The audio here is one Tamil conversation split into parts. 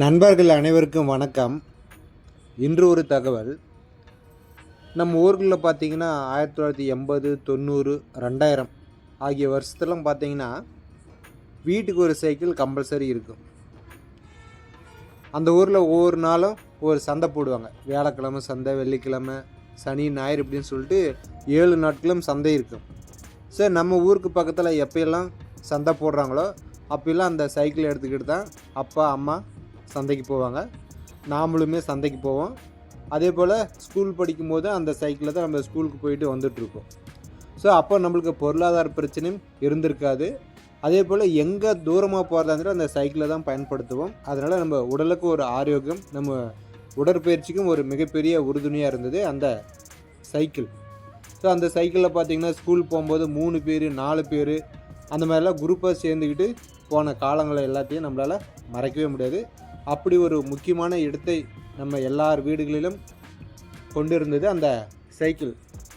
நண்பர்கள் அனைவருக்கும் வணக்கம். இன்று ஒரு தகவல். நம்ம ஊர்களில் பார்த்தீங்கன்னா ஆயிரத்தி தொள்ளாயிரத்தி எண்பது தொண்ணூறு ரெண்டாயிரம் ஆகிய வருஷத்துலாம் பார்த்திங்கன்னா வீட்டுக்கு ஒரு சைக்கிள் கம்பல்சரி இருக்கும். அந்த ஊரில் ஒவ்வொரு நாளும் ஒரு சந்தை போடுவாங்க. வியாழக்கிழமை சந்தை வெள்ளிக்கிழமை சனி ஞாயிறு இப்படின்னு சொல்லிட்டு ஏழு நாட்களும் சந்தை இருக்கும். சரி நம்ம ஊருக்கு பக்கத்தில் எப்பயெல்லாம் சந்தை போடுறாங்களோ அப்போல்லாம் அந்த சைக்கிள் எடுத்துக்கிட்டு தான் அப்பா அம்மா சந்தைக்கு போவாங்க. நாமளுமே சந்தைக்கு போவோம். அதே போல் ஸ்கூல் படிக்கும்போது அந்த சைக்கிளில் தான் நம்ம ஸ்கூலுக்கு போயிட்டு வந்துட்டுருக்கோம். ஸோ அப்போ நம்மளுக்கு பொருளாதார பிரச்சனையும் இருந்திருக்காது. அதே போல் எங்கே தூரமாக போகிறதா இருந்தாலும் அந்த சைக்கிளை தான் பயன்படுத்துவோம். அதனால் நம்ம உடலுக்கு ஒரு ஆரோக்கியம் நம்ம உடற்பயிற்சிக்கும் ஒரு மிகப்பெரிய உறுதுணையாக இருந்தது அந்த சைக்கிள் ஸோ அந்த சைக்கிளில் பார்த்தீங்கன்னா ஸ்கூல் போகும்போது மூணு பேர் நாலு பேர் அந்த மாதிரிலாம் குரூப்பாக சேர்ந்துக்கிட்டு போன காலங்களை எல்லாத்தையும் நம்மளால் மறைக்கவே முடியாது. அப்படி ஒரு முக்கியமான இடத்தை நம்ம எல்லார் வீடுகளிலும் கொண்டிருந்தது அந்த சைக்கிள்.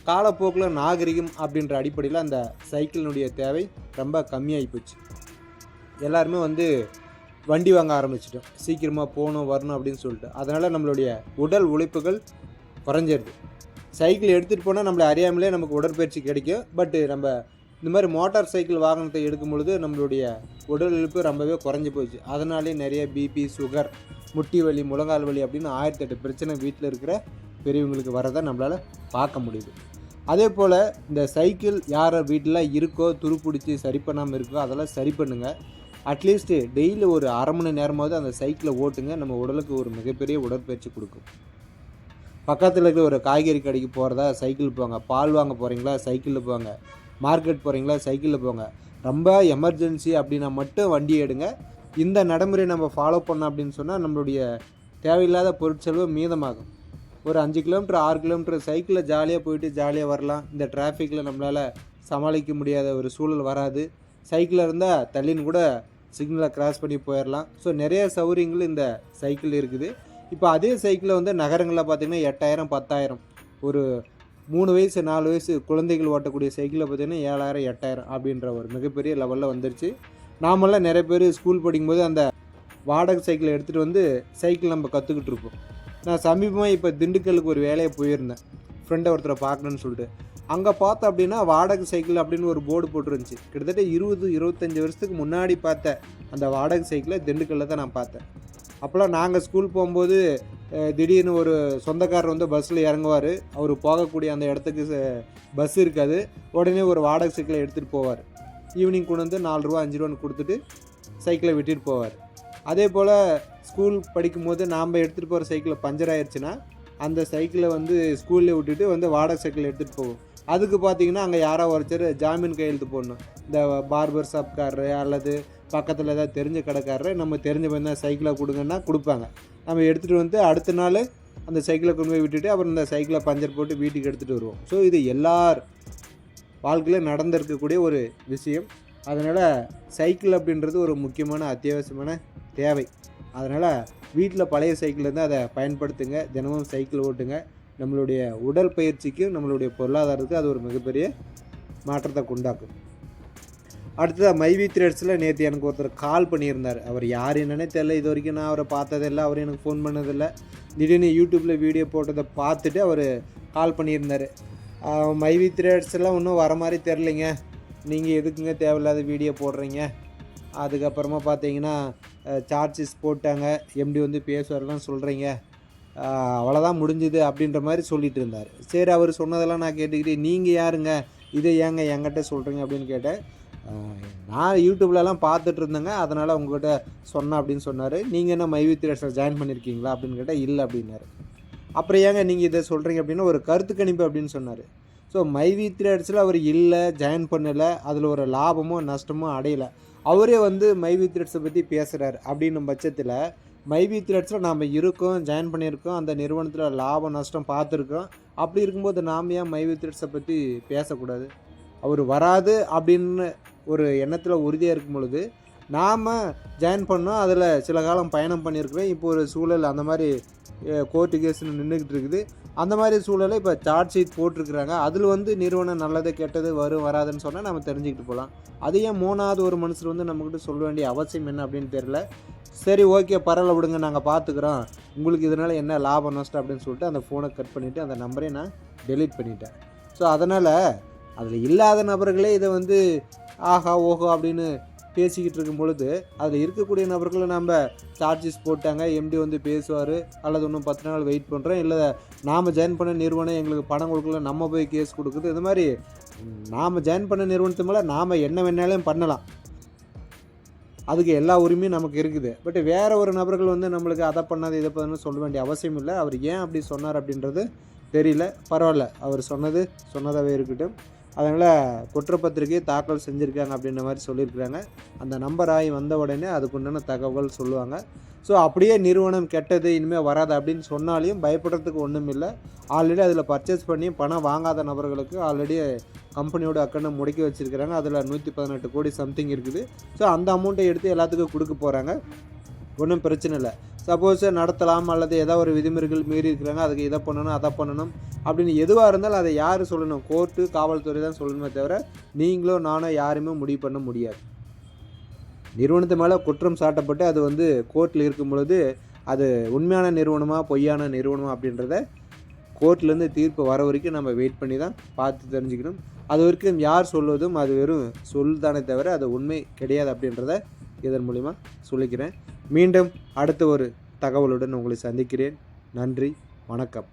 காலப்போக்கில் நாகரிகம் அப்படின்ற அடிப்படையில் அந்த சைக்கிளினுடைய தேவை ரொம்ப கம்மியாகி போச்சு. எல்லாருமே வந்து வண்டி வாங்க ஆரம்பிச்சிட்டோம். சீக்கிரமாக போகணும் வரணும் அப்படின்னு சொல்லிட்டு. அதனால் நம்மளுடைய உடல் உழைப்புகள் குறைஞ்சிருது. சைக்கிள் எடுத்துகிட்டு போனால் நம்மளை அறியாமலே நமக்கு உடற்பயிற்சி கிடைக்கும். பட்டு நம்ம இந்த மாதிரி மோட்டார் சைக்கிள் வாகனத்தை எடுக்கும் பொழுது நம்மளுடைய உடல் இழுப்பு ரொம்பவே குறைஞ்சி போச்சு. அதனாலே நிறைய பிபி சுகர் முட்டி வலி முழங்கால் வலி அப்படின்னு ஆயிரத்தி எட்டு பிரச்சனை வீட்டில் இருக்கிற பெரியவங்களுக்கு வரதை நம்மளால் பார்க்க முடியுது. அதே போல் இந்த சைக்கிள் யார் வீட்டில் இருக்கோ துருப்பிடிச்சி சரி பண்ணாமல் இருக்கோ அதெல்லாம் சரி பண்ணுங்கள் அட்லீஸ்ட்டு டெய்லி ஒரு அரை மணி நேரமாவது அந்த சைக்கிளை ஓட்டுங்க. நம்ம உடலுக்கு ஒரு மிகப்பெரிய உடற்பயிற்சி கொடுக்கும். பக்கத்தில் இருக்கிற ஒரு காய்கறி கடைக்கு போகிறதா சைக்கிள் போங்க. பால் வாங்க போகிறீங்களா சைக்கிளில் போங்க. மார்க்கெட் போகிறீங்களா சைக்கிளில் போங்க. ரொம்ப எமர்ஜென்சி அப்படின்னா மட்டும் வண்டி எடுங்க. இந்த நடைமுறை நம்ம ஃபாலோ பண்ணோம் அப்படின்னு சொன்னால் நம்மளுடைய தேவையில்லாத பொருட்செலவு மீதமாகும். ஒரு அஞ்சு கிலோமீட்டர் ஆறு கிலோமீட்டர் சைக்கிளில் ஜாலியாக போயிட்டு ஜாலியாக வரலாம். இந்த டிராஃபிக்கில் நம்மளால் சமாளிக்க முடியாத ஒரு சூழல் வராது. சைக்கிளில் இருந்தால் தள்ளின்னு கூட சிக்னலை கிராஸ் பண்ணி போயிடலாம் ஸோ நிறைய சௌகரியங்கள் இந்த சைக்கிள் இருக்குது. இப்போ அதே சைக்கிளை வந்து நகரங்களில் பார்த்திங்கன்னா எட்டாயிரம் பத்தாயிரம் ஒரு மூணு வயசு நாலு வயசு குழந்தைகள் ஓட்டக்கூடிய சைக்கிளை பார்த்தீங்கன்னா ஏழாயிரம் எட்டாயிரம் அப்படின்ற ஒரு மிகப்பெரிய லெவலில் வந்துருச்சு. நாமெல்லாம் நிறைய பேர் ஸ்கூல் படிக்கும்போது அந்த வாடகை சைக்கிளை எடுத்துகிட்டு வந்து சைக்கிள் நம்ம கற்றுக்கிட்டு இருப்போம். நான் சமீபமாக இப்போ திண்டுக்கலுக்கு ஒரு வேலையை போயிருந்தேன். ஃப்ரெண்டை ஒருத்தரை பார்க்கணுன்னு சொல்லிட்டு. அங்கே பார்த்தோம் அப்படின்னா வாடகை சைக்கிள் அப்படின்னு ஒரு போர்டு போட்டுருந்துச்சு. கிட்டத்தட்ட இருபது இருபத்தஞ்சி வருஷத்துக்கு முன்னாடி பார்த்த அந்த வாடகை சைக்கிளை திண்டுக்கல்லில் தான் நான் பார்த்தேன். அப்போல்லாம் நாங்கள் ஸ்கூல் போகும்போது திடீர்னு ஒரு சொந்தக்காரர் வந்து பஸ்ஸில் இறங்குவார். அவர் போகக்கூடிய அந்த இடத்துக்கு பஸ் இருக்காது. உடனே ஒரு வாடகை சைக்கிளை எடுத்துகிட்டு போவார். ஈவினிங் கொண்டு வந்து நாலு ரூபா அஞ்சு ரூபான்னு கொடுத்துட்டு சைக்கிளை விட்டுட்டு போவார். அதே போல் ஸ்கூல் படிக்கும்போது நாம் எடுத்துகிட்டு போகிற சைக்கிளை பஞ்சர் ஆயிடுச்சுன்னா அந்த சைக்கிளை வந்து ஸ்கூல்லே விட்டுட்டு வந்து வாடகை சைக்கிள் எடுத்துகிட்டு போவோம். அதுக்கு பார்த்தீங்கன்னா அங்கே யாரோ ஒருத்தர் ஜாமீன் கையெழுத்து போடணும். இந்த பார்பர் ஷாப்காரரு அல்லது பக்கத்தில் ஏதாவது தெரிஞ்ச கடைக்காரரை நம்ம தெரிஞ்ச தான் சைக்கிளை கொடுங்கன்னா கொடுப்பாங்க. நம்ம எடுத்துகிட்டு வந்து அடுத்த நாள் அந்த சைக்கிளை கொண்டு போய் விட்டுட்டு அப்புறம் இந்த சைக்கிளை பஞ்சர் போட்டு வீட்டுக்கு எடுத்துகிட்டு வருவோம். ஸோ இது எல்லார் வாழ்க்கையில் நடந்திருக்கக்கூடிய ஒரு விஷயம். அதனால் சைக்கிள் அப்படின்றது ஒரு முக்கியமான அத்தியாவசியமான தேவை. அதனால் வீட்டில் பழைய சைக்கிள் இருந்தால் அதை பயன்படுத்துங்க. தினமும் சைக்கிள் ஓட்டுங்க. நம்மளுடைய உடற்பயிற்சிக்கும் நம்மளுடைய பொருளாதாரத்துக்கு அது ஒரு மிகப்பெரிய மாற்றத்தை உண்டாக்கும். அடுத்ததாக மைவி த்ரெட்ஸில் நேற்று எனக்கு ஒருத்தர் கால் பண்ணியிருந்தார். அவர் யார் என்னன்னே தெரில இது வரைக்கும் நான் அவரை பார்த்ததில்லை அவர் எனக்கு ஃபோன் பண்ணதில்லை திடீர்னு யூடியூப்பில் வீடியோ போட்டதை பார்த்துட்டு அவர் கால் பண்ணியிருந்தார். மைவி த்ரெட்ஸ் எல்லாம் வர மாதிரி தெரிலிங்க நீங்கள் எதுக்குங்க தேவையில்லாத வீடியோ போடுறீங்க? அதுக்கப்புறமா பார்த்தீங்கன்னா சார்ஜஸ் போட்டாங்க. எம்டி வந்து பேசுவார்லாம் சொல்கிறீங்க அவ்வளோதான் முடிஞ்சுது அப்படின்ற மாதிரி சொல்லிட்டு இருந்தார். சரி அவர் சொன்னதெல்லாம் நான் கேட்டுக்கிட்டே நீங்கள் யாருங்க? இதை ஏங்க என்கிட்ட சொல்கிறீங்க அப்படின்னு கேட்டேன். நான் யூடியூப்லலாம் பார்த்துட்டு இருந்தேங்க அதனால் உங்ககிட்ட சொன்னேன் அப்படின்னு சொன்னார். நீங்கள் என்ன மைவி திரேஷனில் ஜாயின் பண்ணியிருக்கீங்களா அப்படின்னு கேட்டால் இல்லை அப்படின்னாரு. அப்புறம் ஏங்க நீங்கள் இதை சொல்கிறீங்க அப்படின்னா ஒரு கருத்து கணிப்பு அப்படின்னு சொன்னார். ஸோ மைவி திரேட்ஸில் அவர் இல்லை ஜாயின் பண்ணலை. அதில் ஒரு லாபமோ நஷ்டமோ அடையலை. அவரே வந்து மைவி த்ரெட்ஸை பற்றி பேசுகிறார் அப்படின்னும் பட்சத்தில் மைவி த்ரெட்ஸில் நாம் இருக்கோம் ஜாயின் பண்ணியிருக்கோம் அந்த நிறுவனத்தில் லாபம் நஷ்டம் பார்த்துருக்கோம். அப்படி இருக்கும்போது நாம் ஏன் மைவி த்ரெட்ஸை பற்றி பேசக்கூடாது? அவர் வராது அப்படின்னு ஒரு எண்ணத்தில் உறுதியாக இருக்கும் பொழுது நாம் ஜாயின் பண்ணோம் அதில் சில காலம் பயணம் பண்ணியிருக்கிறோம் இப்போ ஒரு சூழல் அந்த மாதிரி கோர்ட்டு கேஸ்னு நின்றுக்கிட்டு இருக்குது. அந்த மாதிரி சூழலை இப்போ சார்ஜ் ஷீட் போட்டிருக்கிறாங்க. அதில் வந்து நிறுவனம் நல்லது கெட்டது வரும் வராதுன்னு சொன்னால் நம்ம தெரிஞ்சுக்கிட்டு போகலாம் அதையே மூணாவது ஒரு மனுஷர் வந்து நம்மக்கிட்ட சொல்ல வேண்டிய அவசியம் என்ன அப்படின்னு தெரியல. சரி ஓகே பரவாயில்ல விடுங்க நாங்கள் பார்த்துக்குறோம் உங்களுக்கு இதனால் என்ன லாபம் நஷ்டம் அப்படின்னு சொல்லிட்டு அந்த ஃபோனை கட் பண்ணிவிட்டு அந்த நம்பரை நான் டெலீட் பண்ணிட்டேன். ஸோ அதனால் அதில் இல்லாத நபர்களே இதை வந்து ஆஹா ஓஹோ அப்படின்னு பேசிக்கிட்டு இருக்கும் பொழுது அதில் இருக்கக்கூடிய நபர்களை நம்ம சார்ஜஸ் போட்டாங்க எம்டி வந்து பேசுவார் அல்லது இன்னும் பத்து நாள் வெயிட் பண்ணுறோம் இல்லை நாம் ஜாயின் பண்ண நிறுவனம் எங்களுக்கு பணம் கொடுக்கல நம்ம போய் கேஸ் கொடுக்குது இது மாதிரி நாம் ஜாயின் பண்ண நிறுவனத்து மேலே நாம் என்ன வேணாலும் பண்ணலாம். அதுக்கு எல்லா உரிமையும் நமக்கு இருக்குது. பட் வேற ஒரு நபர்கள் வந்து நம்மளுக்கு அதை பண்ணாது இதை பண்ணு சொல்ல வேண்டிய அவசியம் இல்லை. அவர் ஏன் அப்படி சொன்னார் அப்படின்றது தெரியல. பரவாயில்ல. அவர் சொன்னது சொன்னதாகவே இருக்கட்டும். அதனால் குற்றப்பத்திரிகை தாக்கல் செஞ்சுருக்காங்க அப்படின்ற மாதிரி சொல்லியிருக்கிறாங்க. அந்த நம்பர் ஆகி வந்த உடனே அதுக்குண்டான தகவல் சொல்லுவாங்க. ஸோ அப்படியே நிறுவனம் கெட்டது இனிமேல் வராது அப்படின்னு சொன்னாலையும் பயப்படுறதுக்கு ஒன்றும் இல்லை. ஆல்ரெடி அதில் பர்ச்சேஸ் பண்ணி பணம் வாங்காத நபர்களுக்கு ஆல்ரெடி கம்பெனியோட அக்கௌண்ட்டை முடக்கி வச்சுருக்கிறாங்க. அதில் நூற்றி பதினெட்டு கோடி சம்திங் இருக்குது. ஸோ அந்த அமௌண்ட்டை எடுத்து எல்லாத்துக்கும் கொடுக்க போகிறாங்க ஒன்றும் பிரச்சனை இல்லை. சப்போஸ் நடத்தலாம் அல்லது ஏதோ ஒரு விதிமுறைகள் மீறி இருக்கிறாங்க அதுக்கு இதை பண்ணணும் அதை பண்ணணும் அப்படின்னு எதுவாக இருந்தாலும் அதை யார் சொல்லணும்? கோர்ட்டு காவல்துறை தான் சொல்லணுமே தவிர நீங்களோ நானோ யாருமே முடிவு பண்ண முடியாது. நிறுவனத்து மேலே குற்றம் சாட்டப்பட்டு அது வந்து கோர்ட்டில் இருக்கும் பொழுது அது உண்மையான நிறுவனமா பொய்யான நிறுவனமா அப்படின்றத கோர்ட்லேருந்து தீர்ப்பு வர வரைக்கும் நம்ம வெயிட் பண்ணி தான் பார்த்து தெரிஞ்சுக்கணும். அது வரைக்கும் யார் சொல்வதும் அது வெறும் சொல் தானே தவிர அது உண்மை கிடையாது அப்படின்றத இதன் மூலிமா சொல்லிக்கிறேன். மீண்டும் அடுத்த ஒரு தகவலுடன் உங்களை சந்திக்கிறேன். நன்றி வணக்கம்.